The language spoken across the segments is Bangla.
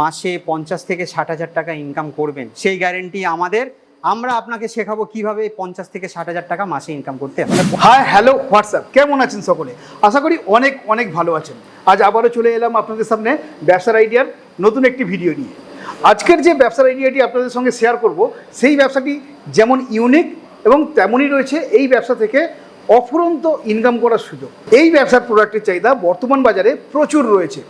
মাসে পঞ্চাশ থেকে ষাট হাজার টাকা ইনকাম করবেন। সেই গ্যারেন্টি আমাদের। আমরা আপনাকে শেখাবো কীভাবে পঞ্চাশ থেকে ষাট হাজার টাকা মাসে ইনকাম করতে হয়। হ্যালো হোয়াটসঅ্যাপ কেমন আছেন সকলে? আশা করি অনেক অনেক ভালো আছেন। আজ আবারও চলে এলাম আপনাদের সামনে ব্যবসার আইডিয়ার নতুন একটি ভিডিও নিয়ে। আজকের যে ব্যবসার আইডিয়াটি আপনাদের সঙ্গে শেয়ার করব, সেই ব্যবসাটি যেমন ইউনিক এবং তেমনই রয়েছে এই ব্যবসা থেকে অফুরন্ত ইনকাম করার সুযোগ। এই ব্যবসার প্রোডাক্টের চাহিদা বর্তমান বাজারে প্রচুর রয়েছে।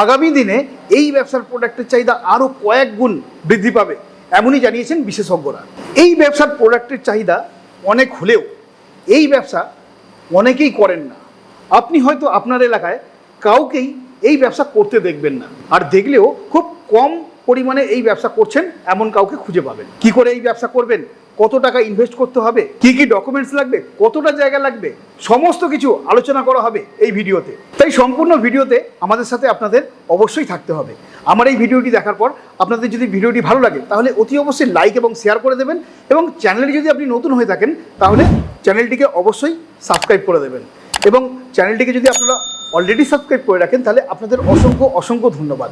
আগামী দিনে এই ব্যবসার প্রোডাক্টের চাহিদা আরও কয়েক গুণ বৃদ্ধি পাবে, এমনই জানিয়েছেন বিশেষজ্ঞরা। এই ব্যবসার প্রোডাক্টের চাহিদা অনেক হলেও এই ব্যবসা অনেকেই করেন না। আপনি হয়তো আপনার এলাকায় কাউকেই এই ব্যবসা করতে দেখবেন না, আর দেখলেও খুব কম পরিমাণে এই ব্যবসা করছেন, এমন কাউকে খুঁজে পাবেন। কি করে এই ব্যবসা করবেন? কত টাকা ইনভেস্ট করতে হবে, কি কি ডকুমেন্টস লাগবে, কতটা জায়গা লাগবে, সমস্ত কিছু আলোচনা করা হবে এই ভিডিওতে। তাই সম্পূর্ণ ভিডিওতে আমাদের সাথে আপনাদের অবশ্যই থাকতে হবে। আমার এই ভিডিওটি দেখার পর আপনাদের যদি ভিডিওটি ভালো লাগে, তাহলে অতি অবশ্যই লাইক এবং শেয়ার করে দেবেন এবং চ্যানেলে যদি আপনি নতুন হয়ে থাকেন, তাহলে চ্যানেলটিকে অবশ্যই সাবস্ক্রাইব করে দেবেন। এবং চ্যানেলটিকে যদি আপনারা অলরেডি সাবস্ক্রাইব করে রাখেন, তাহলে আপনাদের অসংখ্য অসংখ্য ধন্যবাদ।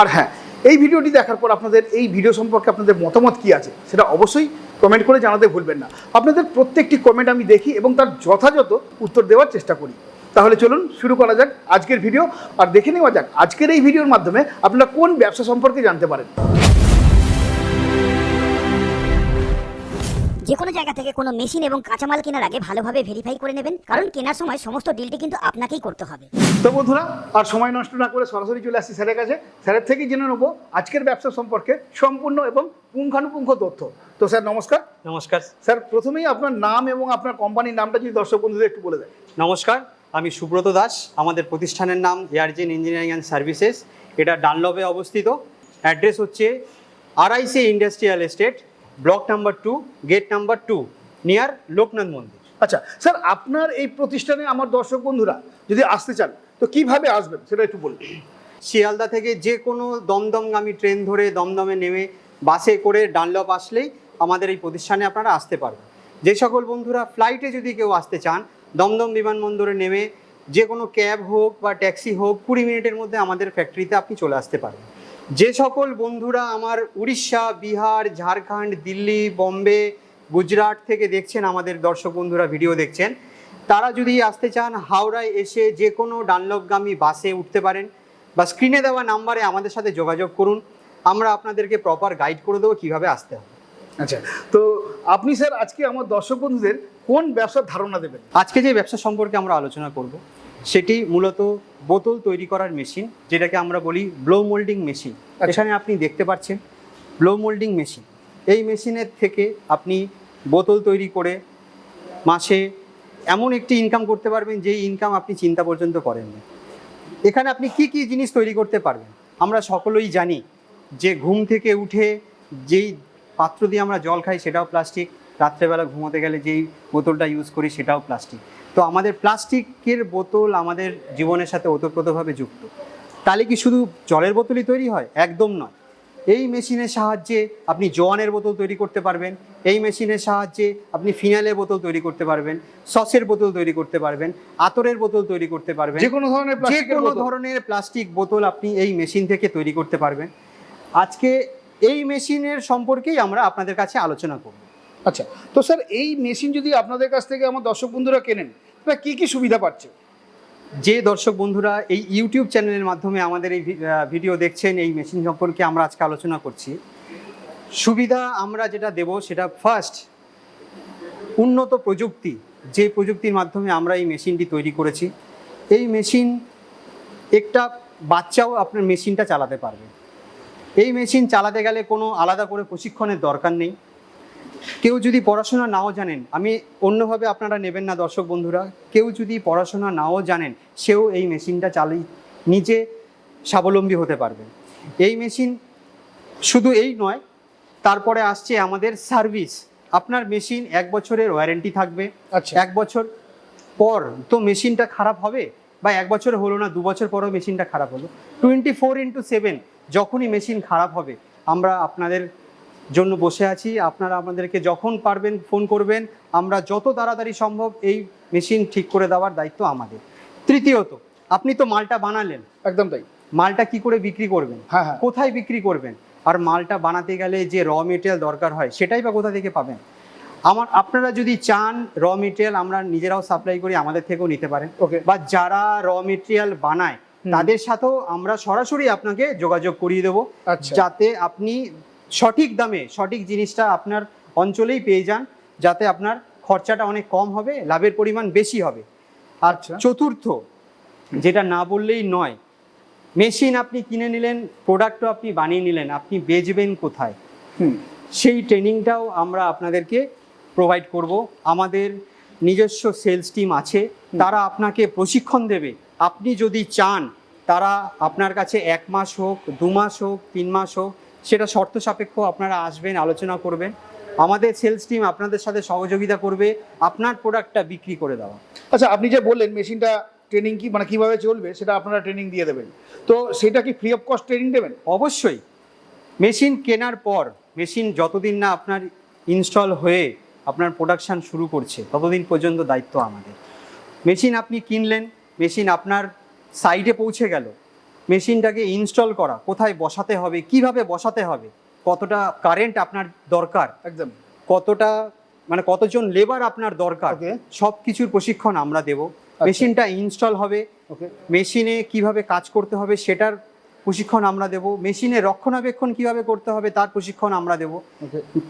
আর হ্যাঁ এই ভিডিওটি দেখার পর আপনাদের এই ভিডিও সম্পর্কে আপনাদের মতামত কী আছে, সেটা অবশ্যই কমেন্ট করে জানাতে ভুলবেন না। আপনাদের প্রত্যেকটি কমেন্ট আমি দেখি এবং তার যথাযথ উত্তর দেওয়ার চেষ্টা করি। তাহলে চলুন শুরু করা যাক আজকের ভিডিও আর দেখে নেওয়া যাক আজকের এই ভিডিওর মাধ্যমে আপনারা কোন ব্যবসা সম্পর্কে জানতে পারেন। যে কোনো জায়গা থেকে কোনো মেশিন এবং কাঁচামাল কেনার আগে ভালোভাবে ভেরিফাই করে নেবেন কারণ কেনার সময় সমস্ত ডিলটি কিন্তু আপনাকেই করতে হবে। তো বন্ধুরা আর সময় নষ্ট না করে সরাসরি চলে আসছি স্যারের কাছে। স্যারের থেকেই জেনে নেব আজকের ব্যবসা সম্পর্কে সম্পূর্ণ এবং পুঙ্খানুপুঙ্খ তথ্য। তো স্যার নমস্কার। নমস্কার। স্যার প্রথমেই আপনার নাম এবং আপনার কোম্পানির নামটা যদি দর্শক বন্ধুদের একটু বলে দেয় নমস্কার আমি সুব্রত দাস। আমাদের প্রতিষ্ঠানের নাম এয়ারজেন ইঞ্জিনিয়ারিং অ্যান্ড সার্ভিসেস এটা ডানলবে অবস্থিত। অ্যাড্রেস হচ্ছে RIC industrial estate block number two gate number two near Loknath মন্দির। আচ্ছা স্যার আপনার এই প্রতিষ্ঠানে আমার দর্শক বন্ধুরা যদি আসতে চান তো কীভাবে আসবেন সেটা একটু বলুন। শিয়ালদা থেকে যে কোনো দমদমগামী ট্রেন ধরে দমদমে নেমে বাসে করে ডানলপ আসলেই আমাদের এই প্রতিষ্ঠানে আপনারা আসতে পারবেন। যে সকল বন্ধুরা ফ্লাইটে যদি কেউ আসতে চান, দমদম বিমানবন্দরে নেমে যে কোনো ক্যাব হোক বা ট্যাক্সি হোক, কুড়ি মিনিটের মধ্যে আমাদের ফ্যাক্টরিতে আপনি চলে আসতে পারবেন। যে সকল বন্ধুরা আমার উড়িষ্যা, বিহার, ঝাড়খণ্ড, দিল্লি, বম্বে, গুজরাট থেকে দেখছেন, আমাদের দর্শক বন্ধুরা ভিডিও দেখছেন, তারা যদি আসতে চান, হাওড়ায় এসে যে কোনো ডানলপগামী বাসে উঠতে পারেন বা স্ক্রিনে দেওয়া নাম্বারে আমাদের সাথে যোগাযোগ করুন। আমরা আপনাদেরকে প্রপার গাইড করে দেবো কীভাবে আসতে হবে। আচ্ছা তো আপনি স্যার আজকে আমার দর্শক বন্ধুদের কোন ব্যবসার ধারণা দেবেন? আজকে যে ব্যবসা সম্পর্কে আমরা আলোচনা করব সেটি মূলত বোতল তৈরি করার মেশিন যেটাকে আমরা বলি ব্লো মোল্ডিং মেশিন। এখানে আপনি দেখতে পাচ্ছেন ব্লো মোল্ডিং মেশিন। এই মেশিনের থেকে আপনি বোতল তৈরি করে মাসে এমন একটি ইনকাম করতে পারবেন যেই ইনকাম আপনি চিন্তা পর্যন্ত করেননি এখানে আপনি কি কি জিনিস তৈরি করতে পারবেন? আমরা সকলেই জানি যে ঘুম থেকে উঠে যেই পাত্র দিয়ে আমরা জল খাই সেটাও প্লাস্টিক রাত্রেবেলা ঘুমোতে গেলে যেই বোতলটা ইউজ করি সেটাও প্লাস্টিক তো আমাদের প্লাস্টিকের বোতল আমাদের জীবনের সাথে ওতপ্রোতভাবে যুক্ত। তাহলে কি শুধু জলের বোতলই তৈরি হয়? একদম নয়। এই মেশিনের সাহায্যে আপনি জোয়ানের বোতল তৈরি করতে পারবেন। এই মেশিনের সাহায্যে আপনি ফিনালের বোতল তৈরি করতে পারবেন। সসের বোতল তৈরি করতে পারবেন। আতরের বোতল তৈরি করতে পারবেন। যে কোনো ধরনের যে কোনো ধরনের প্লাস্টিক বোতল আপনি এই মেশিন থেকে তৈরি করতে পারবেন। আজকে এই মেশিনের সম্পর্কেই আমরা আপনাদের কাছে আলোচনা করব। আচ্ছা তো স্যার এই মেশিন যদি আপনাদের কাছ থেকে আমার দর্শক বন্ধুরা কেনেন তারা কি কি সুবিধা পাচ্ছে? যে দর্শক বন্ধুরা এই ইউটিউব চ্যানেলের মাধ্যমে আমাদের এই ভিডিও দেখছেন এই মেশিন সম্পর্কে আমরা আজকে আলোচনা করছি। সুবিধা আমরা যেটা দেব সেটা ফার্স্ট উন্নত প্রযুক্তি যে প্রযুক্তির মাধ্যমে আমরা এই মেশিনটি তৈরি করেছি। এই মেশিন একটা বাচ্চাও আপনার মেশিনটা চালাতে পারবে। এই মেশিন চালাতে গেলে কোনো আলাদা করে প্রশিক্ষণের দরকার নেই। কেউ যদি পড়াশোনা নাও জানেন আমি অন্যভাবে আপনারা নেবেন না দর্শক বন্ধুরা কেউ যদি পড়াশোনা নাও জানেন সেও এই মেশিনটা চালিয়ে নিজে স্বাবলম্বী হতে পারবে এই মেশিন শুধু এই নয় তারপরে আসছে আমাদের সার্ভিস। আপনার মেশিন এক বছরের ওয়ারেন্টি থাকবে। আচ্ছা। এক বছর পর তো মেশিনটা খারাপ হবে? বা এক বছর হলো না দু বছর পরও মেশিনটা খারাপ হলো? টোয়েন্টি ফোর ইন্টু সেভেন যখনই মেশিন খারাপ হবে আমরা আপনাদের জন্য বসে আছি। আপনারা আমাদেরকে যখন পারবেন ফোন করবেন। আমরা যত তাড়াতাড়ি সম্ভব এই মেশিন ঠিক করে দেওয়ার দায়িত্ব আমাদের। তৃতীয়ত আপনি তো মালটা বানালেন। একদম তাই। মালটা কি করে বিক্রি করবেন? হ্যাঁ হ্যাঁ। কোথায় বিক্রি করবেন? আর মালটা বানাতে গেলে যে র মেটেরিয়াল দরকার হয় সেটাই বা কোথা থেকে পাবেন? আমার আপনারা যদি চান র মেটেরিয়াল আমরা নিজেরাও সাপ্লাই করি আমাদের থেকেও নিতে পারেন। ওকে। বা যারা র মেটেরিয়াল বানায়। তাদের সাথেও আমরা সরাসরি আপনাকে যোগাযোগ করিয়ে দেবো আচ্ছা। যাতে আপনি সঠিক দামে সঠিক জিনিসটা আপনার অঞ্চলেই পেয়ে যান যাতে আপনার খরচাটা অনেক কম হবে লাভের পরিমাণ বেশি হবে। আর আচ্ছা। চতুর্থ যেটা না বললেই নয় মেশিন আপনি কিনে নিলেন প্রোডাক্টও আপনি বানিয়ে নিলেন আপনি বেচবেন কোথায়? সেই ট্রেনিংটাও আমরা আপনাদেরকে প্রোভাইড করব। আমাদের নিজস্ব সেলস টিম আছে তারা আপনাকে প্রশিক্ষণ দেবে আপনি যদি চান তারা আপনার কাছে এক মাস হোক দু মাস হোক তিন মাস হোক সেটা শর্ত সাপেক্ষ আপনারা আসবেন আলোচনা করবেন। আমাদের সেলস টিম আপনাদের সাথে সহযোগিতা করবে আপনার প্রোডাক্টটা বিক্রি করে দেওয়া। আচ্ছা আপনি যে বললেন মেশিনটা ট্রেনিং কি মানে কীভাবে চলবে সেটা আপনারা ট্রেনিং দিয়ে দেবেন। তো সেটা কি ফ্রি অফ কস্ট ট্রেনিং দেবেন? অবশ্যই। মেশিন কেনার পর মেশিন যতদিন না আপনার ইনস্টল হয়ে আপনার প্রোডাকশান শুরু করছে ততদিন পর্যন্ত দায়িত্ব আমাদের। মেশিন আপনি কিনলেন মেশিন আপনার সাইডে পৌঁছে গেল। মেশিনটাকে ইনস্টল করা কোথায় বসাতে হবে কীভাবে বসাতে হবে কতটা কারেন্ট আপনার দরকার একদম। কতটা মানে কতজন লেবার আপনার দরকার সব কিছুর প্রশিক্ষণ আমরা দেব। মেশিনটা ইনস্টল হবে মেশিনে কীভাবে কাজ করতে হবে সেটার প্রশিক্ষণ আমরা দেব মেশিনে রক্ষণাবেক্ষণ কীভাবে করতে হবে তার প্রশিক্ষণ আমরা দেব।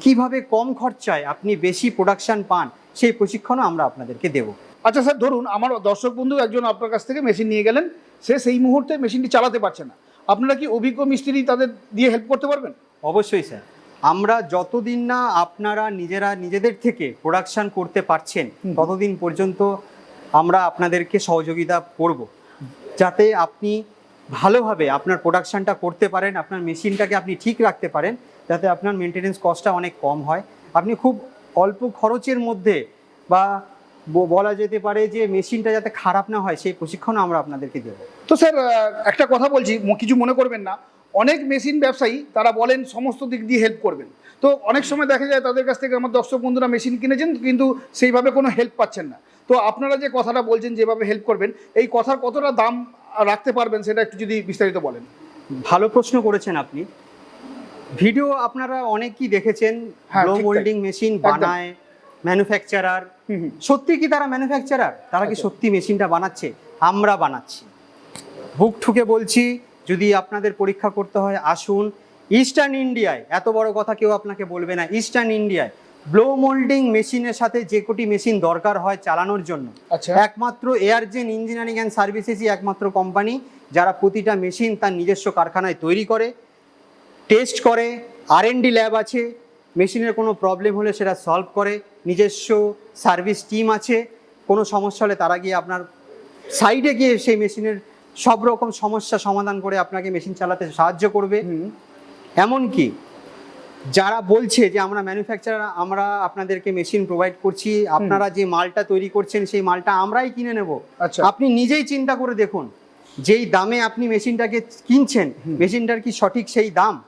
কীভাবে কম খরচায় আপনি বেশি প্রোডাকশন পান সেই প্রশিক্ষণও আমরা আপনাদেরকে দেব। আচ্ছা স্যার ধরুন আমার দর্শক বন্ধু একজন আপনার কাছ থেকে মেশিন নিয়ে গেলেন সে সেই মুহূর্তে মেশিনটি চালাতে পারছে না। আপনারা কি অভিজ্ঞ মিস্ত্রি তাদের দিয়ে হেল্প করতে পারবেন? অবশ্যই স্যার। আমরা যতদিন না আপনারা নিজেরা নিজেদের থেকে প্রোডাকশান করতে পারছেন ততদিন পর্যন্ত আমরা আপনাদেরকে সহযোগিতা করব। যাতে আপনি ভালোভাবে আপনার প্রোডাকশানটা করতে পারেন আপনার মেশিনটাকে আপনি ঠিক রাখতে পারেন যাতে আপনার মেনটেনেন্স কস্টটা অনেক কম হয়। আপনি খুব অল্প খরচের মধ্যে বা ব- বলা যেতে পারে যে মেশিনটা যাতে খারাপ না হয় সেই প্রশিক্ষণ আমরা আপনাদেরকে দেবো। তো স্যার একটা কথা বলছি কিছু মনে করবেন না। অনেক মেশিন ব্যবসায়ী তারা বলেন সমস্ত দিক দিয়ে হেল্প করবেন। তো অনেক সময় দেখা যায় তাদের কাছ থেকে আমার দর্শক বন্ধুরা মেশিন কিনেছেন কিন্তু সেইভাবে কোনো হেল্প পাচ্ছেন না। তো আপনারা যে কথাটা বলছেন যেভাবে হেল্প করবেন এই কথার কতটা দাম রাখতে পারবেন সেটা একটু যদি বিস্তারিত বলেন। ভালো প্রশ্ন করেছেন আপনি। ভিডিও আপনারা অনেকেই দেখেছেন হ্যাঁ, ব্লো মোল্ডিং মেশিন বানায় ম্যানুফ্যাকচারার সত্যি কি তারা ম্যানুফ্যাকচারার তারা কি আচ্ছা। সত্যি মেশিনটা বানাচ্ছে? আমরা বানাচ্ছি। বুক ঠুকে বলছি যদি আপনাদের পরীক্ষা করতে হয় আসুন। ইস্টার্ন ইন্ডিয়ায় এত বড় কথা কেউ আপনাকে বলবে না। ইস্টার্ন ইন্ডিয়ায় ব্লো মোল্ডিং মেশিনের সাথে যে কোটি মেশিন দরকার হয় চালানোর জন্য। আচ্ছা। একমাত্র এয়ারজেন ইঞ্জিনিয়ারিং অ্যান্ড সার্ভিসেসই একমাত্র কোম্পানি যারা প্রতিটা মেশিন তার নিজস্ব কারখানায় তৈরি করে টেস্ট করে আর ল্যাব আছে। মেশিনের কোনো প্রবলেম হলে সেটা সলভ করে। নিজস্ব সার্ভিস টিম আছে কোনো সমস্যা হলে তারা গিয়ে আপনার সাইডে গিয়ে সেই মেশিনের সব রকম সমস্যা সমাধান করে আপনাকে মেশিন চালাতে সাহায্য করবে। এমনকি যারা বলছে যে আমরা ম্যানুফ্যাকচারার আমরা আপনাদেরকে মেশিন প্রোভাইড করছি আপনারা যে মালটা তৈরি করছেন সেই মালটা আমরাই কিনে নেব। আচ্ছা। আপনি নিজেই চিন্তা করে দেখুন যেই দামে আপনি মেশিনটাকে কিনছেন মেশিনটার কি সঠিক সেই দাম?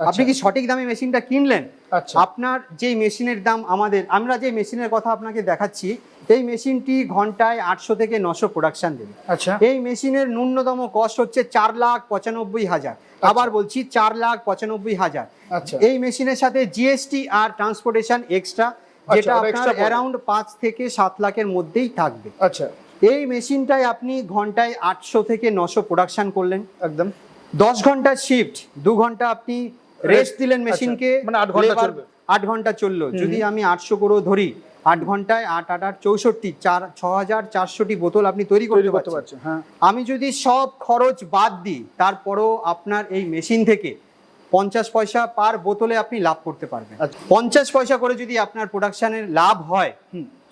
আপনি কি সঠিক দামে মেশিনটা কিনলেন? আচ্ছা। আপনার যেই মেশিনের দাম আমাদের আমরা যে মেশিনের কথা আপনাকে দেখাচ্ছি এই মেশিনটি ঘন্টায় আটশো থেকে নশো প্রোডাকশন দেবে। আচ্ছা। এই মেশিনের ন্যূনতম কস্ট হচ্ছে চার লাখ পঁচানব্বই হাজার। আবার বলছি চার লাখ পঁচানব্বই হাজার। আচ্ছা। এই মেশিনের সাথে জিএসটি আর ট্রান্সপোর্টেশন এক্সট্রা যেটা আপনার অ্যারাউন্ড পাঁচ থেকে সাত লাখের মধ্যেই থাকবে। আচ্ছা। এই মেশিনটায় আপনি ঘন্টায় আটশো থেকে নশো প্রোডাকশন করলেন। একদম। দশ ঘণ্টা শিফট দু ঘণ্টা আপনি রেস্ট দিলেন মেশিনকে মানে আট ঘণ্টা চলবে। আট ঘণ্টা চলল যদি আমি আটশো করেও ধরি আট ঘন্টায় আট আট আট চৌষট্টি চার ছ হাজার চারশোটি বোতল আপনি তৈরি করতে পারছেন হ্যাঁ আমি যদি সব খরচ বাদ দিই তারপরও আপনার এই মেশিন থেকে পঞ্চাশ পয়সা পার বোতলে আপনি লাভ করতে পারবেন আচ্ছা। পঞ্চাশ পয়সা করে যদি আপনার প্রোডাকশনের লাভ হয়।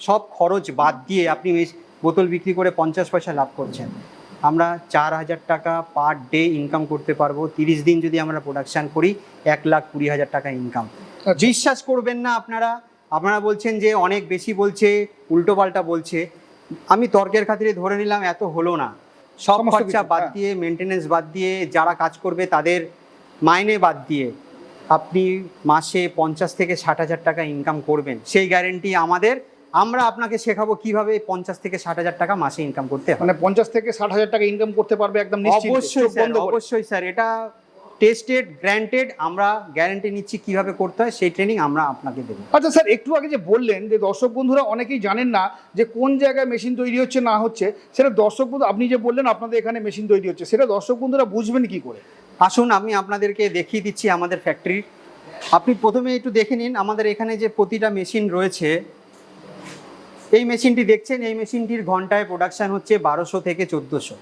সব খরচ বাদ দিয়ে আপনি বোতল বিক্রি করে পঞ্চাশ পয়সা লাভ করছেন আমরা চার হাজার টাকা পার ডে ইনকাম করতে পারব। তিরিশ দিন যদি আমরা প্রোডাকশন করি এক লাখ কুড়ি হাজার টাকা ইনকাম আচ্ছা। বিশ্বাস করবেন না আপনারা। আপনারা বলছেন যে অনেক বেশি বলছে উল্টো পাল্টা বলছে। আমি তর্কের খাতিরে ধরে নিলাম এত হলো না। সব খরচা বাদ হ্যাঁ। দিয়ে মেনটেনেন্স বাদ দিয়ে যারা কাজ করবে তাদের মাইনে বাদ দিয়ে আপনি মাসে পঞ্চাশ থেকে ষাট হাজার টাকা ইনকাম করবেন। সেই গ্যারেন্টি আমাদের আমরা আপনাকে শেখাবো কীভাবে পঞ্চাশ থেকে ষাট হাজার টাকা মাসে ইনকাম করতে মানে পঞ্চাশ থেকে ষাট হাজার টাকা ইনকাম করতে পারবে একদম অবশ্যই স্যার অবশ্যই স্যার এটা টেস্টেড গ্র্যান্টেড আমরা গ্যারান্টি নিচ্ছি কীভাবে করতে হয় সেই ট্রেনিং আমরা আপনাকে দেবো। আচ্ছা স্যার একটু আগে যে বললেন যে দর্শক বন্ধুরা অনেকেই জানেন না যে কোন জায়গায় মেশিন তৈরি হচ্ছে না হচ্ছে সেটা দর্শক বন্ধু আপনি যে বললেন আপনাদের এখানে মেশিন তৈরি হচ্ছে সেটা দর্শক বন্ধুরা বুঝবেন কি করে? আসুন আমি আপনাদেরকে দেখিয়ে দিচ্ছি আমাদের ফ্যাক্টরির আপনি প্রথমে একটু দেখে নিন আমাদের এখানে যে প্রতিটা মেশিন রয়েছে এই মেশিনটি দেখছেন এই মেশিনটির ঘন্টায় প্রোডাকশন হচ্ছে বারোশো থেকে চোদ্দোশো।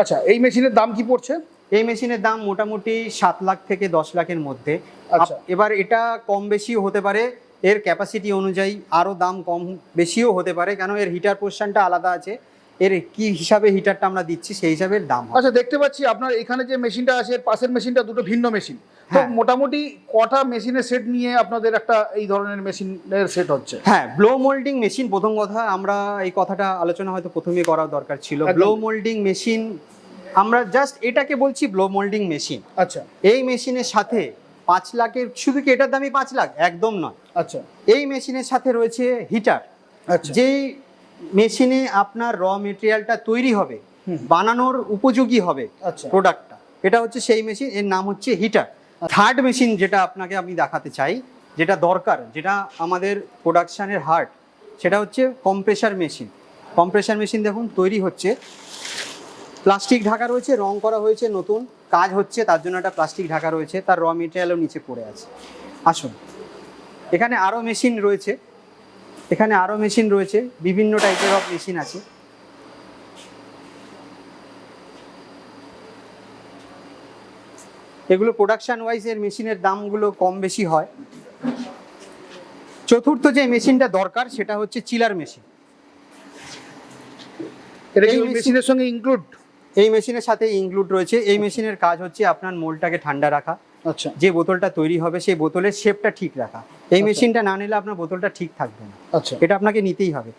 আচ্ছা এই মেশিনের দাম কি পড়ছে? এই মেশিনের দাম মোটামুটি সাত লাখ থেকে দশ লাখের মধ্যে। আচ্ছা। এবার এটা কম বেশিও হতে পারে এর ক্যাপাসিটি অনুযায়ী আরও দাম কম বেশিও হতে পারে কেন এর হিটার পোর্শনটা আলাদা আছে এর কি হিসাবে হিটারটা আমরা দিচ্ছি সেই হিসাবে দাম আচ্ছা দেখতে পাচ্ছি আপনার এখানে যে মেশিনটা আছে এর পাশের মেশিনটা দুটো ভিন্ন মেশিন। তো হ্যাঁ। মোটামুটি কটা মেশিনের সেট নিয়ে আপনাদের একটা এই ধরনের মেশিনের সেট হচ্ছে? হ্যাঁ ব্লো মোল্ডিং মেশিন প্রথম কথা আমরা এই কথাটা আলোচনা হয়তো প্রথমেই করা দরকার ছিল। ব্লো মোল্ডিং মেশিন আমরা জাস্ট এটাকে বলছি ব্লো মোল্ডিং মেশিন আচ্ছা। এই মেশিনের সাথে পাঁচ লাখের শুধু কি এটার দামই পাঁচ লাখ? একদম নয়। আচ্ছা। এই মেশিনের সাথে রয়েছে হিটার আচ্ছা। যেই মেশিনে আপনার র মেটেরিয়ালটা তৈরি হবে। বানানোর উপযোগী হবে আচ্ছা। প্রোডাক্টটা এটা হচ্ছে সেই মেশিন এর নাম হচ্ছে হিটার থার্ড মেশিন যেটা আপনাকে আমি দেখাতে চাই, যেটা দরকার, যেটা আমাদের প্রোডাকশানের হার্ট সেটা হচ্ছে কম্প্রেসার মেশিন কম্প্রেসার মেশিন দেখুন, তৈরি হচ্ছে। প্লাস্টিক ঢাকা রয়েছে, রং করা হয়েছে, নতুন। কাজ হচ্ছে, তার জন্য একটা প্লাস্টিক ঢাকা রয়েছে, তার র মেটেরিয়ালও নিচে পড়ে আছে। আসুন। এখানে আরও মেশিন রয়েছে। এখানে আরও মেশিন রয়েছে, বিভিন্ন টাইপের অফ মেশিন আছে। এগুলো প্রোডাকশন ওয়াইজ এর মেশিনের দামগুলো কম বেশি হয়। চতুর্থ যে মেশিনটা দরকার সেটা হচ্ছে চিলার মেশিন এটা কি মেশিনের সঙ্গে ইনক্লুড এই মেশিনের সাথে ইনক্লুড রয়েছে। এই মেশিনের কাজ হচ্ছে আপনার মোলটাকে ঠান্ডা রাখা। আচ্ছা। যে বোতলটা তৈরি হবে সেই বোতলের শেপটা ঠিক রাখা। এই আচ্ছা। মেশিনটা না নিলে আপনার বোতলটা ঠিক থাকবে না। আচ্ছা। এটা আপনাকে নিতেই হবে।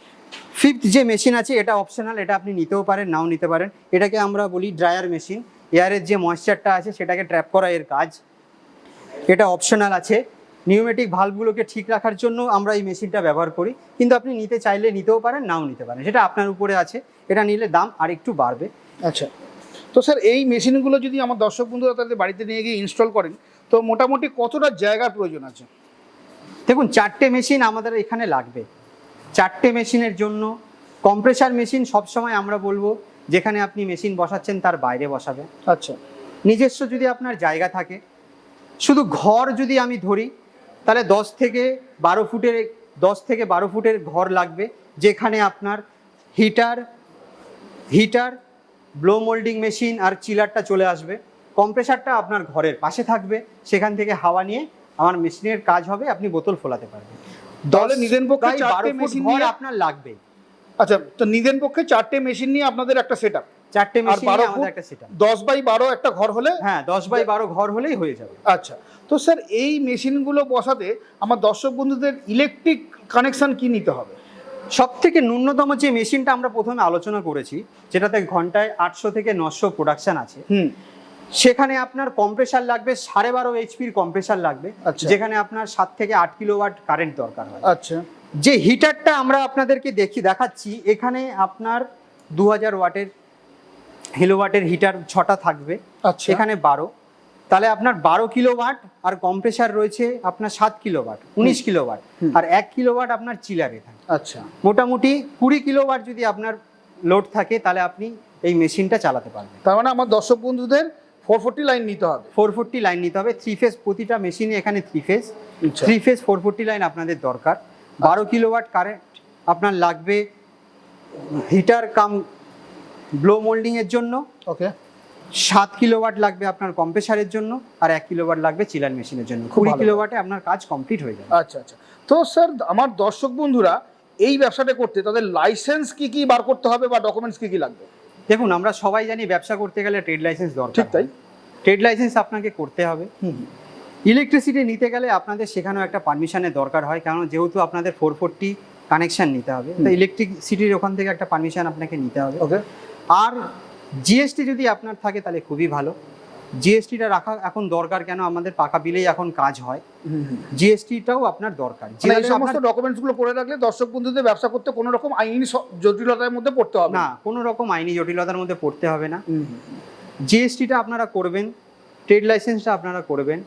ফিফথ যে মেশিন আছে এটা অপশনাল এটা আপনি নিতেও পারেন নাও নিতে পারেন। এটাকে আমরা বলি ড্রায়ার মেশিন এয়ারের যে ময়েশ্চারটা আছে সেটাকে ট্র্যাপ করা এর কাজ। এটা অপশনাল আছে। নিউমেটিক ভালভগুলোকে ঠিক রাখার জন্য আমরা এই মেশিনটা ব্যবহার করি। কিন্তু আপনি নিতে চাইলে নিতেও পারেন নাও নিতে পারেন। সেটা আপনার উপরে আছে। এটা নিলে দাম আর একটু বাড়বে। আচ্ছা। তো স্যার এই মেশিনগুলো যদি আমার দর্শক বন্ধুরা তাদের বাড়িতে নিয়ে গিয়ে ইনস্টল করেন তো মোটামুটি কতটা জায়গার প্রয়োজন আছে? দেখুন চারটে মেশিন আমাদের এখানে লাগবে। চারটে মেশিনের জন্য। কম্প্রেসার মেশিন সবসময় আমরা বলব যেখানে আপনি মেশিন বসাচ্ছেন তার বাইরে বসাবেন। আচ্ছা। নিজস্ব যদি আপনার জায়গা থাকে শুধু ঘর যদি আমি ধরি তাহলে দশ থেকে বারো ফুটের দশ থেকে বারো ফুটের ঘর লাগবে যেখানে আপনার heater heater blow moulding machine আর চিলারটা চলে আসবে। কম্প্রেসারটা আপনার ঘরের পাশে থাকবে সেখান থেকে হাওয়া নিয়ে আমার মেশিনের কাজ হবে আপনি বোতল ফোলাতে পারবেন। তাহলে নিজের পক্ষে আপনার লাগবে আচ্ছা তো নিদেন পক্ষে চারটে মেশিন নিয়ে আপনাদের একটা সেট আপ চারটে মেশিন আমাদের ফুট একটা সেটা দশ বাই বারো একটা ঘর হলে? হ্যাঁ দশ বাই বারো ঘর হলেই হয়ে যাবে। আচ্ছা তো স্যার এই মেশিনগুলো বসাতে আমার দর্শক বন্ধুদের ইলেকট্রিক কানেকশন কি নিতে হবে? সব থেকে ন্যূনতম যে মেশিনটা আমরা প্রথমে আলোচনা করেছি যেটাতে ঘন্টায় আটশো থেকে নশো প্রোডাকশন আছে হুম। সেখানে আপনার কম্প্রেসার লাগবে সাড়ে বারো এইচপির কম্প্রেসার লাগবে আচ্ছা। যেখানে আপনার সাত থেকে আট কিলোওয়াট কারেন্ট দরকার হয়। আচ্ছা। যে হিটারটা আমরা আপনাদেরকে দেখি দেখাচ্ছি এখানে আপনার দু হাজার ওয়াটের কিলোওয়াটের হিটার ছটা থাকবে। আচ্ছা। এখানে বারো। তাহলে আপনার বারো কিলোওয়াট আর কম্প্রেসার রয়েছে আপনার সাত কিলোওয়াট উনিশ কিলোওয়াট হুম। আর এক কিলোওয়াট আপনার চিলার এখানে আচ্ছা। মোটামুটি কুড়ি কিলোওয়াট যদি আপনার লোড থাকে তাহলে আপনি এই মেশিনটা চালাতে পারবেন। তার মানে আমার দর্শক বন্ধুদের ফোর ফোরটি লাইন নিতে হবে। ফোর ফোরটি লাইন নিতে হবে। থ্রি ফেজ প্রতিটা মেশিনে এখানে three phase three phase four forty line আপনাদের দরকার। বারো কিলোওয়াট কারেন্ট আপনার লাগবে হিটার কাম ব্লো মোল্ডিংয়ের জন্য। ওকে সাত কিলোওয়াট লাগবে আপনার কম্প্রেসারের জন্য আর এক কিলোওয়াট লাগবে চিলার মেশিনের জন্য। কুড়ি। কিলোওয়াটে আপনার কাজ কমপ্লিট হয়ে যাবে। আচ্ছা আচ্ছা। তো স্যার আমার দর্শক বন্ধুরা এই ব্যবসাটা করতে তাদের লাইসেন্স কি কি বার করতে হবে বা ডকুমেন্টস কি কি লাগবে? দেখুন আমরা সবাই জানি ব্যবসা করতে গেলে ট্রেড লাইসেন্স দরকার ঠিক তাই। ট্রেড লাইসেন্স আপনাকে করতে হবে। হুম। ইলেকট্রিসিটি নিতে গেলে আপনাদের সেখানেও একটা পারমিশনের দরকার হয় কারণ যেহেতু আপনাদের ফোর ফোরটি কানেকশন নিতে হবে তো ইলেকট্রিসিটির ওখান থেকে একটা পারমিশন আপনাকে নিতে হবে। ওকে আর জিএসটি যদি আপনার থাকে তাহলে খুবই ভালো। জিএসটিটা রাখা এখন দরকার কেন? আমাদের পাকা বিলেই এখন কাজ হয়। জিএসটিটাও আপনার দরকার। মানে এই সমস্ত ডকুমেন্টসগুলো ডকুমেন্টসগুলো করে রাখলে দর্শক বন্ধুদের ব্যবসা করতে কোনো রকম আইনি জটিলতার মধ্যে পড়তে হবে না কোনো রকম আইনি জটিলতার মধ্যে পড়তে হবে না। জিএসটিটা আপনারা করবেন। ট্রেড লাইসেন্সটা আপনারা করবেন।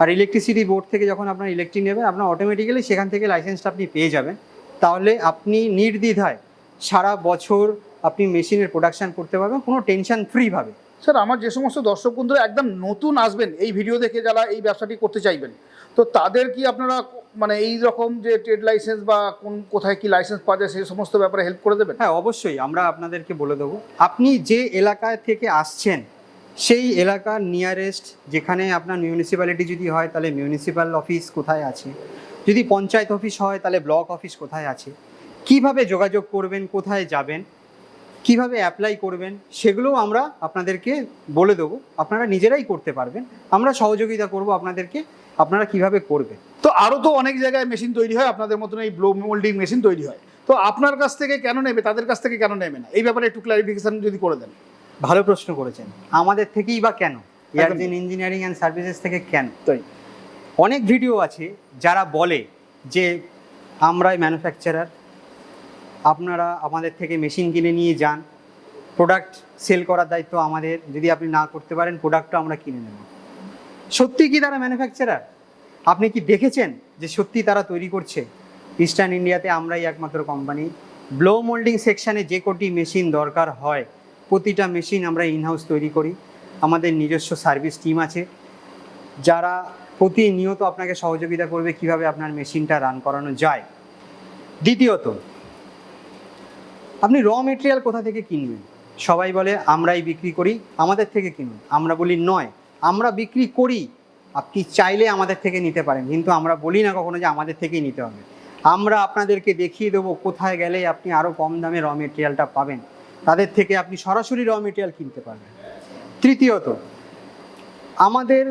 আর ইলেকট্রিসিটি বোর্ড থেকে যখন আপনার ইলেকট্রিক নেবেন আপনার অটোমেটিক্যালি সেখান থেকে লাইসেন্সটা আপনি পেয়ে যাবেন। তাহলে আপনি নির্দ্বিধায় সারা বছর আপনি মেশিনের প্রোডাকশান করতে পারবেন কোনো টেনশন ফ্রিভাবে স্যার আমার যে সমস্ত দর্শক বন্ধুরা একদম নতুন আসবেন এই ভিডিও দেখে যারা এই ব্যবসাটি করতে চাইবেন তো তাদের কি আপনারা মানে এই রকম যে ট্রেড লাইসেন্স বা কোন কোথায় কি লাইসেন্স পাওয়া যায় সেই সমস্ত ব্যাপারে হেল্প করে দেবেন? হ্যাঁ অবশ্যই। আমরা আপনাদেরকে বলে দেবো। আপনি যে এলাকায় থেকে আসছেন সেই এলাকার নিয়ারেস্ট যেখানে আপনার মিউনিসিপ্যালিটি যদি হয়, তাহলে মিউনিসিপ্যাল অফিস কোথায় আছে? যদি পঞ্চায়েত অফিস হয়, তাহলে ব্লক অফিস কোথায় আছে? কীভাবে যোগাযোগ করবেন, কোথায় যাবেন? কীভাবে অ্যাপ্লাই করবেন? সেগুলোও আমরা আপনাদেরকে বলে দেবো। আপনারা নিজেরাই করতে পারবেন। আমরা সহযোগিতা করব আপনাদেরকে, আপনারা কীভাবে করবেন। তো আরও তো অনেক জায়গায় মেশিন তৈরি হয়, আপনাদের মতন এই ব্লো মোল্ডিং মেশিন তৈরি হয়। তো আপনার কাছ থেকে কেন নেবে, তাদের কাছ থেকে কেন নেবে না? এই ব্যাপারে একটু ক্লারিফিকেশন যদি করে দেন। ভালো প্রশ্ন করেছেন। আমাদের থেকেই বা কেন? এয়ারজেন ইঞ্জিনিয়ারিং অ্যান্ড সার্ভিসেস থেকে কেন? তাই। অনেক ভিডিও আছে যারা বলে যে আমরাই ম্যানুফ্যাকচারার আপনারা আমাদের থেকে মেশিন কিনে নিয়ে যান প্রোডাক্ট সেল করার দায়িত্ব আমাদের যদি আপনি না করতে পারেন প্রোডাক্টটা আমরা কিনে নেব। সত্যি কি তারা ম্যানুফ্যাকচারার আপনি কি দেখেছেন যে সত্যি তারা তৈরি করছে? ইস্টার্ন ইন্ডিয়াতে আমরাই একমাত্র কোম্পানি ব্লো মোল্ডিং সেকশানে যে কটি মেশিন দরকার হয় প্রতিটা মেশিন আমরা ইনহাউস তৈরি করি। আমাদের নিজস্ব সার্ভিস টিম আছে। যারা প্রতিনিয়ত আপনাকে সহযোগিতা করবে কীভাবে আপনার মেশিনটা রান করানো যায়। দ্বিতীয়ত, আপনি র মেটেরিয়াল কোথা থেকে কিনবেন? সবাই বলে, আমরাই বিক্রি করি। আমাদের থেকে কিনুন। আমরা বলি, নয়, আমরা বিক্রি করি। আপনি চাইলে আমাদের থেকে নিতে পারেন, কিন্তু আমরা বলি না কখনো যে আমাদের থেকেই নিতে হবে। আমরা আপনাদেরকে দেখিয়ে দেবো কোথায় গেলে আপনি আরও কম দামে র মেটেরিয়ালটা পাবেন। তাদের থেকে আপনি সরাসরি র মেটেরিয়াল কিনতে পারবেন। তৃতীয়ত, আমাদের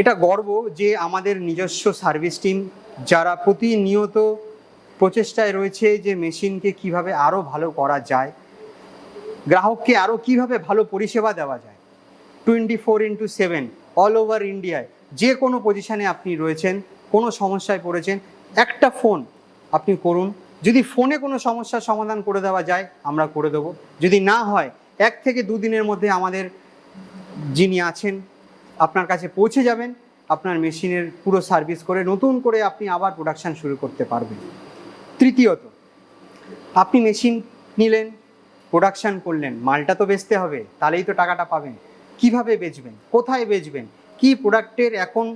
এটা গর্ব যে আমাদের নিজস্ব সার্ভিস টিম যারা প্রতিনিয়ত প্রচেষ্টায় রয়েছে যে মেশিনকে কীভাবে আরও ভালো করা যায়, গ্রাহককে আরও কীভাবে ভালো পরিষেবা দেওয়া যায়। Twenty four into seven all over ইন্ডিয়ায় যে কোনো পজিশানে আপনি রয়েছেন, কোনো সমস্যায় পড়েছেন, একটা ফোন আপনি করুন যদি ফোনে কোনো সমস্যার সমাধান করে দেওয়া যায়, আমরা করে দেবো। যদি না হয়, এক থেকে দুদিনের মধ্যে আমাদের যিনি আছেন, আপনার কাছে পৌঁছে যাবেন, আপনার মেশিনের পুরো সার্ভিস করে নতুন করে আপনি আবার প্রোডাকশান শুরু করতে পারবেন। তৃতীয়ত, আপনি মেশিন নিলেন প্রোডাকশান করলেন, মালটা তো বেচতে হবে, তাহলেই তো টাকাটা পাবেন। কীভাবে বেচবেন? কোথায় বেচবেন? কি প্রোডাক্টের এখন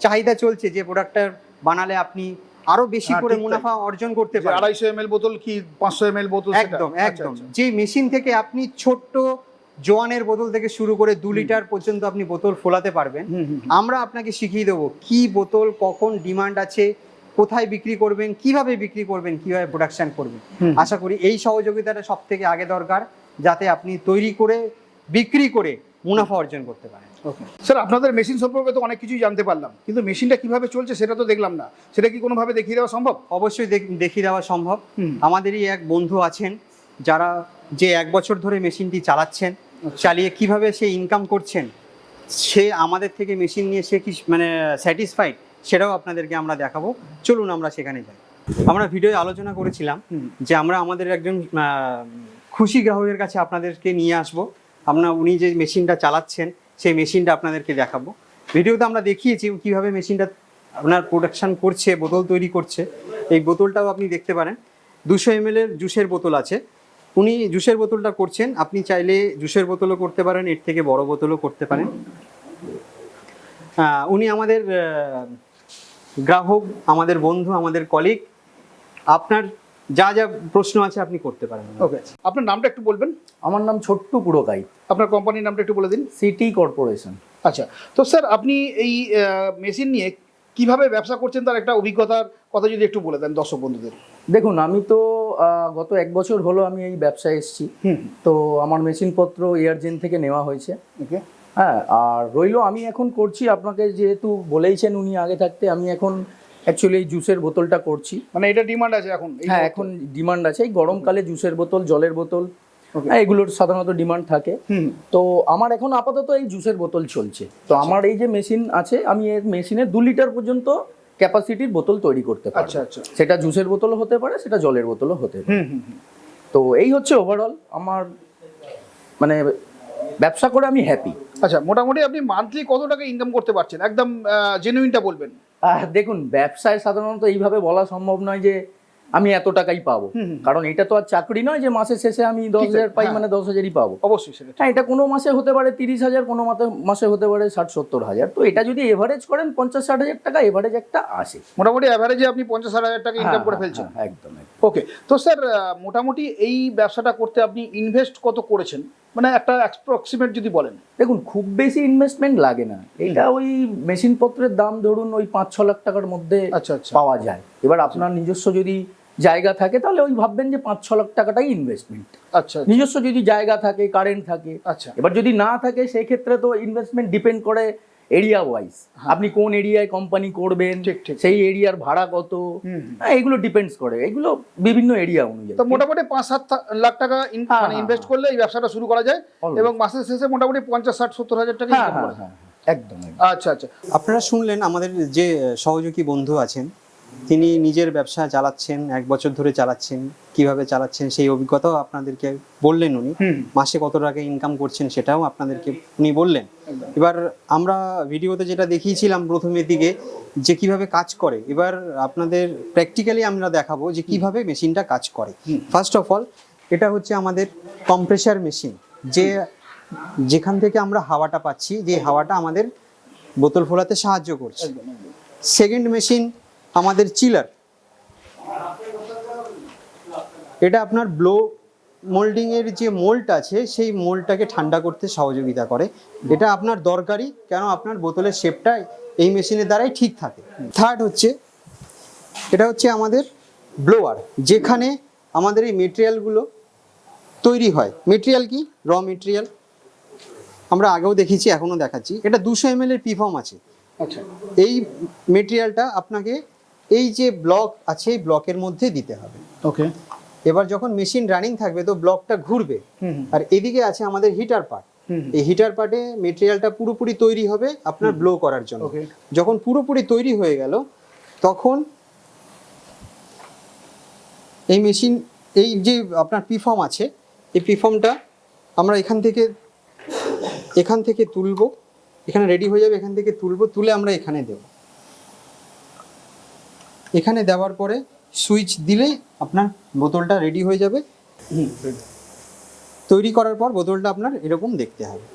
চাহিদা চলছে? যে প্রোডাক্টটা বানালে আপনি আরও বেশি হ্যাঁ, করে মুনাফা অর্জন করতে পারবেন আড়াইশো এম বোতল কি পাঁচশো এম বোতল একদম আচ্ছা, একদম। আচ্ছা। যে মেশিন থেকে আপনি ছোট্ট জোয়ানের বোতল থেকে শুরু করে দু লিটার পর্যন্ত আপনি বোতল ফোলাতে পারবেন। আমরা আপনাকে শিখিয়ে দেবো কি বোতল কখন ডিমান্ড আছে কোথায় বিক্রি করবেন কীভাবে বিক্রি করবেন কীভাবে প্রোডাকশন করবেন। আশা করি এই সহযোগিতাটা সব থেকে আগে দরকার যাতে আপনি তৈরি করে বিক্রি করে মুনাফা অর্জন করতে পারেন। ওকে স্যার আপনাদের মেশিন সম্পর্কে তো অনেক কিছুই জানতে পারলাম। কিন্তু মেশিনটা কীভাবে চলছে সেটা তো দেখলাম না। সেটা কি কোনোভাবে দেখিয়ে দেওয়া সম্ভব? অবশ্যই দেখিয়ে দেওয়া সম্ভব। আমাদেরই এক বন্ধু আছেন যারা যে এক বছর ধরে মেশিনটি চালাচ্ছেন চালিয়ে কীভাবে সে ইনকাম করছেন সে আমাদের থেকে মেশিন নিয়ে সে কি মানে স্যাটিসফাইড সেটাও আপনাদেরকে আমরা দেখাবো। চলুন আমরা সেখানে যাই। আমরা ভিডিওয়ে আলোচনা করেছিলাম যে আমরা আমাদের একজন খুশি গ্রাহকের কাছে আপনাদেরকে নিয়ে আসব। আমরা উনি যে মেশিনটা চালাচ্ছেন সেই মেশিনটা আপনাদেরকে দেখাবো। ভিডিওতে আমরা দেখিয়েছি কীভাবে মেশিনটা আপনার প্রোডাকশন করছে, বোতল তৈরি করছে। এই বোতলটাও আপনি দেখতে পারেন। দুশো এম এর জুসের বোতল আছে। উনি জুসের বোতলটা করছেন। আপনি চাইলে জুসের বোতলও করতে পারেন, এর থেকে বড় বোতলও করতে পারেন। উনি আমাদের গ্রাহক, আমাদের বন্ধু, আমাদের কলিগ আপনার যা যা প্রশ্ন আছে আপনি করতে পারেন। ওকে আপনার নামটা একটু বলবেন? আমার নাম ছোট্টু পুরকাই। আপনার কোম্পানির নামটা একটু বলে দিন। সিটি কর্পোরেশন আচ্ছা তো স্যার আপনি এই মেশিন নিয়ে কীভাবে ব্যবসা করছেন তার একটা অভিজ্ঞতার কথা যদি একটু বলে দেন দর্শক বন্ধুদের। দেখুন আমি তো গত এক বছর হলো আমি এই ব্যবসায় এসেছি। হুম। তো আমার মেশিনপত্র এয়ারজেন থেকে নেওয়া হয়েছে। ওকে হ্যাঁ আর রইল আমি এখন করছি আপনাকে যেহেতু বলেইছেন উনি আগে থাকতে আমি এখন অ্যাকচুয়ালি এই জুসের বোতলটা করছি। মানে এটা ডিমান্ড আছে এখন হ্যাঁ এখন ডিমান্ড আছে। এই গরমকালে জুসের বোতল জলের বোতল হ্যাঁ, এগুলোর সাধারণত ডিমান্ড থাকে। হুম তো আমার এখন আপাতত এই জুসের বোতল চলছে। তো আমার এই যে মেশিন আছে আমি এর মেশিনে দু লিটার পর্যন্ত ক্যাপাসিটির বোতল তৈরি করতে পারি আচ্ছা আচ্ছা। সেটা জুসের বোতলও হতে পারে সেটা জলের বোতলও হতে পারে। হুম হুম হুম। তো এই হচ্ছে ওভারঅল আমার মানে ব্যবসা করে আমি হ্যাপি আচ্ছা মোটামুটি আপনি মান্থলি কত টাকা ইনকাম করতে পারছেন? একদম জেনুইনটা বলবেন। দেখুন ব্যবসায় সাধারণত এইভাবে বলা সম্ভব নয় যে আমি এত টাকাই পাবো। কারণ এটা তো আর চাকরি নয় যে মাসের শেষে আমি দশ হাজার পাই হ্যাঁ। মানে দশ হাজারই পাবো। অবশ্যই সেটা হ্যাঁ এটা কোনো মাসে হতে পারে তিরিশ হাজার কোনো মাসে হতে পারে ষাট সত্তর হাজার। তো এটা যদি এভারেজ করেন পঞ্চাশ ষাট হাজার টাকা এভারেজ একটা আসে। মোটামুটি অ্যাভারেজে আপনি পঞ্চাশ ষাট হাজার টাকা ইনকাম হ্যাঁ, করে হ্যাঁ, ফেলছেন। একদম। ওকে তো স্যার মোটামুটি এই ব্যবসাটা করতে আপনি ইনভেস্ট কত করেছেন? মানে একটা অ্যাপ্রক্সিমেট যদি বলেন। দেখুন খুব বেশি ইনভেস্টমেন্ট লাগে না। এটা ওই মেশিন পত্রের দাম ধরুন ওই পাঁচ ছ লাখ টাকার মধ্যে আচ্ছা আচ্ছা। পাওয়া যায়। এবার আপনার নিজস্ব যদি জায়গা থাকে তাহলে ওই ভাববেন যে পাঁচ ছ লাখ টাকাটাই ইনভেস্টমেন্ট আচ্ছা নিজস্ব যদি জায়গা থাকে কারেন্ট থাকে। আচ্ছা। এবার যদি না থাকে সেই ক্ষেত্রে তো ইনভেস্টমেন্ট ডিপেন্ড করে এরিয়া ওয়াইজ আপনি কোন এরিয়ায় কোম্পানি করবেন। সেই এরিয়ার ভাড়া কত। হ্যাঁ, এগুলো ডিপেন্ডস করে। এগুলো বিভিন্ন এরিয়া অনুযায়ী। তো মোটামুটি পাঁচ সাত লাখ টাকা হ্যাঁ, মানে হ্যাঁ, ইনভেস্ট হ্যাঁ। করলে এই ব্যবসাটা শুরু করা যায়। এবং মাসের শেষে মোটামুটি পঞ্চাশ ষাট সত্তর হাজার টাকা হ্যাঁ হ্যাঁ হ্যাঁ একদম। আচ্ছা আচ্ছা। আপনারা শুনলেন আমাদের যে সহযোগী বন্ধু আছেন তিনি নিজের ব্যবসা চালাচ্ছেন এক বছর ধরে চালাচ্ছেন। কীভাবে চালাচ্ছেন সেই অভিজ্ঞতাও আপনাদেরকে বললেন উনি। মাসে কত টাকা ইনকাম করছেন সেটাও আপনাদেরকে উনি বললেন। এবার আমরা ভিডিওতে যেটা দেখিয়েছিলাম প্রথমের দিকে যে কীভাবে কাজ করে। এবার আপনাদের প্র্যাকটিক্যালি আমরা দেখাবো যে কীভাবে মেশিনটা কাজ করে। ফার্স্ট অফ অল এটা হচ্ছে আমাদের কম্প্রেসার মেশিন যে যেখান থেকে আমরা হাওয়াটা পাচ্ছি যে হাওয়াটা আমাদের বোতল ফোলাতে সাহায্য করছে। সেকেন্ড মেশিন আমাদের চিলার। এটা আপনার ব্লো মোল্ডিং এর যে মোল্ড আছে সেই মোল্ডটাকে ঠান্ডা করতে সহযোগিতা করে। এটা আপনার দরকারি কেন আপনার বোতলের শেপটা এই মেশিনের দ্বারাই ঠিক থাকে। থার্ড হচ্ছে এটা হচ্ছে আমাদের ব্লোয়ার যেখানে আমাদের এই মেটেরিয়ালগুলো তৈরি হয়। মেটেরিয়াল কি? র মেটেরিয়াল আমরা আগেও দেখেছি এখনও দেখাচ্ছি। এটা দুশো এম এর পিফর্ম আছে। আচ্ছা। এই মেটেরিয়ালটা আপনাকে এই যে ব্লক আছে এই ব্লকের মধ্যে দিতে হবে। ওকে এবার যখন মেশিন রানিং থাকবে তো ব্লকটা ঘুরবে। আর এদিকে আছে আমাদের হিটার পার্ট এই হিটার পার্টে মেটেরিয়ালটা পুরোপুরি তৈরি হবে আপনার ব্লো করার জন্য। যখন পুরোপুরি তৈরি হয়ে গেল তখন এই মেশিন এই যে আপনার পিফর্ম আছে এই পিফর্মটা আমরা এখান থেকে এখান থেকে তুলবো। এখানে রেডি হয়ে যাবে এখান থেকে তুলবো তুলে আমরা এখানে দেব। এখানে দেওয়ার পরে সুইচ দিলে আপনার বোতলটা রেডি হয়ে যাবে। তৈরি করার পর বোতলটা আপনার এরকম দেখতে হবে।